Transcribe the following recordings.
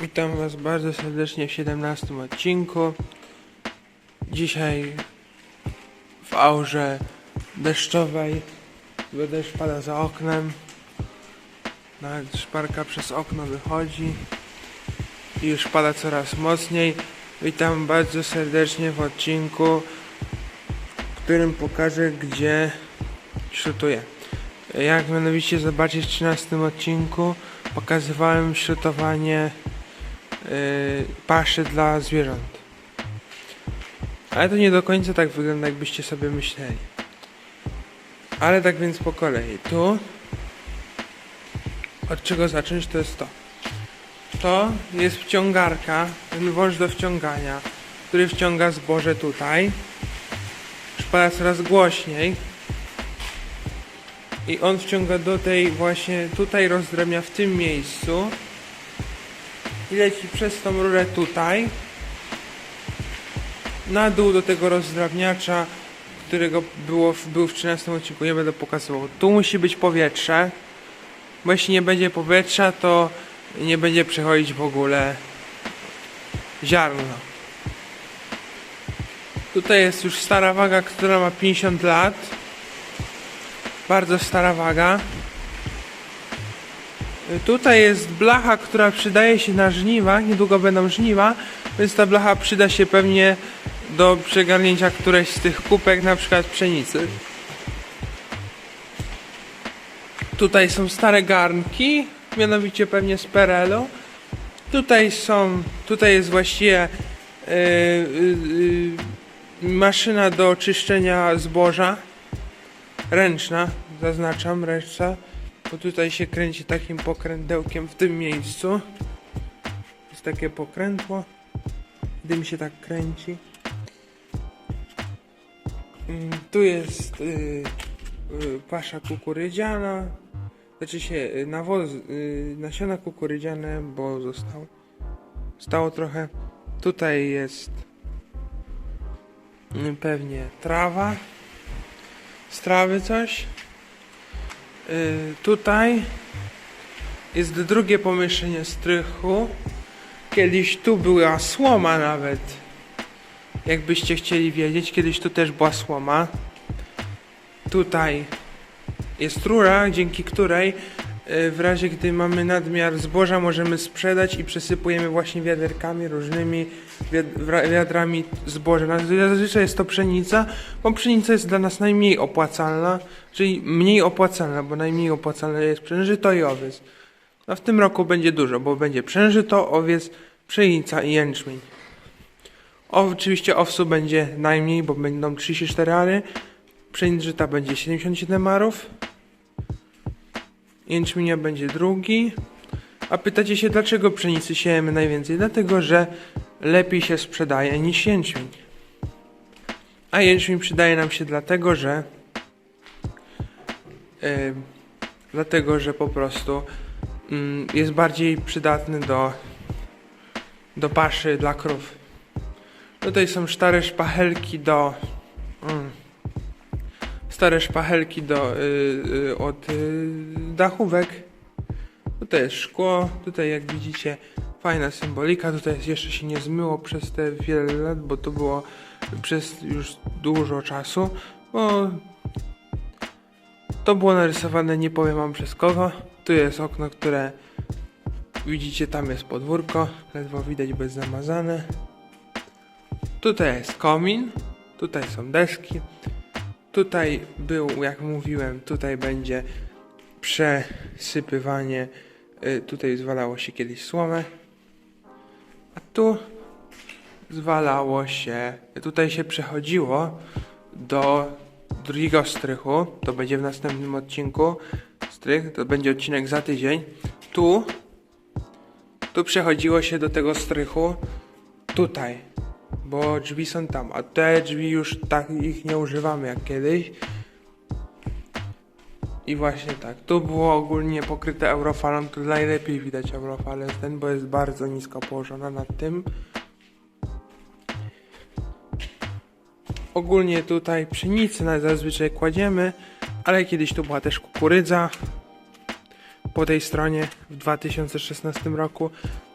Witam Was bardzo serdecznie w 17 odcinku. Dzisiaj w aurze deszczowej, bo deszcz pada za oknem. Nawet szparka przez okno wychodzi i już pada coraz mocniej. Witam bardzo serdecznie w odcinku, w którym pokażę, gdzie śrutuję. Jak mianowicie zobaczyć w 13 odcinku, pokazywałem śrutowanie paszy dla zwierząt. Ale to nie do końca tak wygląda, jakbyście sobie myśleli. Ale tak więc po kolei. Tu od czego zacząć to jest to. To jest wciągarka, ten wąż do wciągania, który wciąga zboże tutaj. Już pada coraz głośniej. I on wciąga do tej właśnie tutaj rozdrabnia w tym miejscu i leci przez tą rurę tutaj na dół do tego rozdrabniacza, którego było był w 13 odcinku, nie będę pokazywał. Tu musi być powietrze, bo jeśli nie będzie powietrza, to nie będzie przechodzić w ogóle ziarno. Tutaj jest już stara waga, która ma 50 lat. Bardzo stara waga. Tutaj jest blacha, która przydaje się na żniwa. Niedługo będą żniwa, więc ta blacha przyda się pewnie do przegarnięcia którejś z tych kupek, na przykład pszenicy. Tutaj są stare garnki, mianowicie pewnie z Perelu. Tutaj są, tutaj jest właściwie yy, yy, maszyna do czyszczenia zboża. Ręczna, zaznaczam, ręczna. Bo tutaj się kręci takim pokrętełkiem w tym miejscu. Jest takie pokrętło. Dym się tak kręci. Mm, Tu jest y, y, pasza kukurydziana. Znaczy się y, nawóz, y, nasiona kukurydziane, bo zostało. Stało trochę. Tutaj jest y, pewnie trawa. Z trawy coś. Y, tutaj jest drugie pomieszczenie strychu. Kiedyś tu była słoma nawet. Jakbyście chcieli wiedzieć, kiedyś tu też była słoma. Tutaj jest rura, dzięki której w razie gdy mamy nadmiar zboża możemy sprzedać i przesypujemy właśnie wiaderkami różnymi wiadrami zboża. Zazwyczaj jest to pszenica, bo pszenica jest dla nas najmniej opłacalna, czyli mniej opłacalna, bo najmniej opłacalne jest przężyto i owiec. A w tym roku będzie dużo, bo będzie przężyto, owiec, pszenica i jęczmień. Oczywiście owsu będzie najmniej, bo będą 34 ary, pszeniczyta będzie 77 arów, jęczmienia będzie drugi. A pytacie się, dlaczego pszenicy siejemy najwięcej? Dlatego, że lepiej się sprzedaje niż jęczmień. A jęczmień przydaje nam się dlatego, że yy, dlatego, że po prostu mm, jest bardziej przydatny do, do paszy dla krów. Tutaj są stare szpachelki do stare szpachelki do y, y, od y, dachówek. Tutaj jest szkło, tutaj jak widzicie fajna symbolika, tutaj jeszcze się nie zmyło przez te wiele lat, bo to było przez już dużo czasu, bo to było narysowane, nie powiem wam przez kogo. Tu jest okno, które widzicie, tam jest podwórko, ledwo widać, jest zamazane. Tutaj jest komin, tutaj są deski. Tutaj był, jak mówiłem, tutaj będzie przesypywanie. y, Tutaj zwalało się kiedyś słomę. A tu zwalało się, tutaj się przechodziło do drugiego strychu. To będzie w następnym odcinku. Strych, to będzie odcinek za tydzień. Tu, tu przechodziło się do tego strychu. Tutaj, bo drzwi są tam, a te drzwi już tak ich nie używamy jak kiedyś. I właśnie tak, tu było ogólnie pokryte eurofalą, tu najlepiej widać eurofalę ten, bo jest bardzo nisko położona nad tym. Ogólnie tutaj pszenicy zazwyczaj kładziemy, ale kiedyś tu była też kukurydza. Po tej stronie w 2016 roku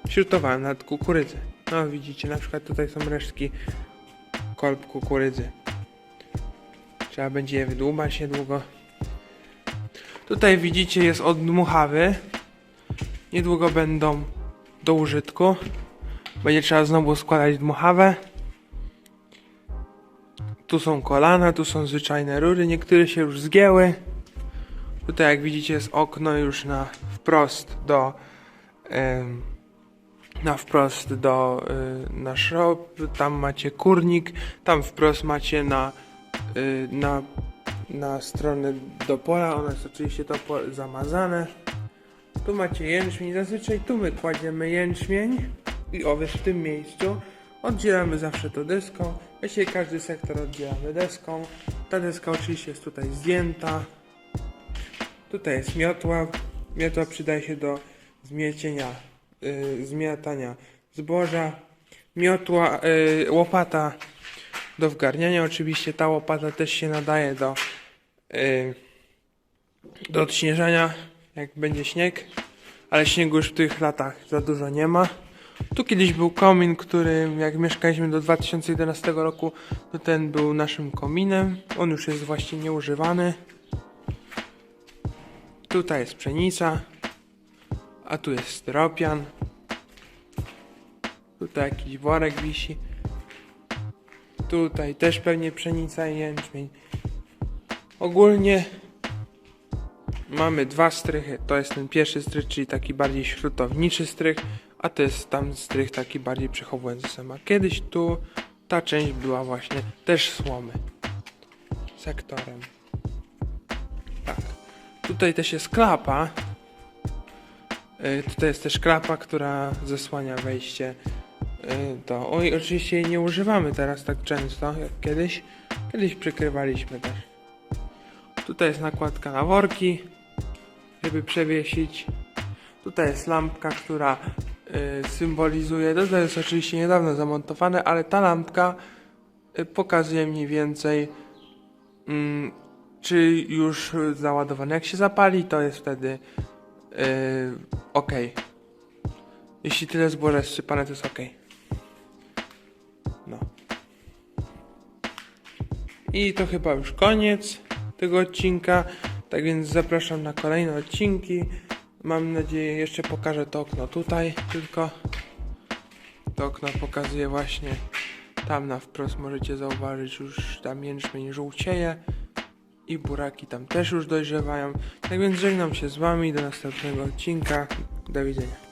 śrutowałem nawet kukurydzę. No widzicie, na przykład tutaj są resztki kolb kukurydzy. Trzeba będzie je wydłubać niedługo. Tutaj widzicie jest odmuchawy. Niedługo będą do użytku. Będzie trzeba znowu składać dmuchawę. Tu są kolana, tu są zwyczajne rury, niektóre się już zgięły. Tutaj jak widzicie jest okno już na wprost do em, na wprost do y, na shop, tam macie kurnik, tam wprost macie na y, na, na stronę do pola, ono jest oczywiście to zamazane. Tu macie jęczmień, zazwyczaj tu my kładziemy jęczmień i owiec w tym miejscu. Oddzielamy zawsze to deską. Właściwie każdy sektor oddzielamy deską. Ta deska oczywiście jest tutaj zdjęta. Tutaj jest miotła. Miotła przydaje się do zmiecienia, yy, zmiatania zboża. Miotła, yy, łopata do wgarniania. Oczywiście ta łopata też się nadaje do, yy, do odśnieżania, jak będzie śnieg. Ale śniegu już w tych latach za dużo nie ma. Tu kiedyś był komin, który jak mieszkaliśmy do 2011 roku, to ten był naszym kominem. On już jest właśnie nieużywany. Tutaj jest pszenica, a tu jest styropian. Tutaj jakiś worek wisi. Tutaj też pewnie pszenica i jęczmień. Ogólnie mamy dwa strychy. To jest ten pierwszy strych, czyli taki bardziej śrutowniczy strych, a to jest tam strych taki bardziej przechowujący sama. Kiedyś tu ta część była właśnie też słomy. Sektorem. Tak. Tutaj też jest klapa. Y, Tutaj jest też klapa, która zasłania wejście do... Oj, oczywiście jej nie używamy teraz tak często jak kiedyś. Kiedyś przykrywaliśmy też. Tutaj jest nakładka na worki, żeby przewiesić. Tutaj jest lampka, która y, symbolizuje, to jest oczywiście niedawno zamontowane, ale ta lampka pokazuje mniej więcej mm, czy już załadowane. Jak się zapali, to jest wtedy y, ok. Jeśli tyle zboża jest sypane, to jest ok. No. I to chyba już koniec tego odcinka. Tak więc zapraszam na kolejne odcinki. Mam nadzieję, jeszcze pokażę to okno tutaj tylko. To okno pokazuje właśnie tam na wprost możecie zauważyć już tam jęczmień żółcieje i buraki tam też już dojrzewają. Tak więc żegnam się z wami do następnego odcinka. Do widzenia.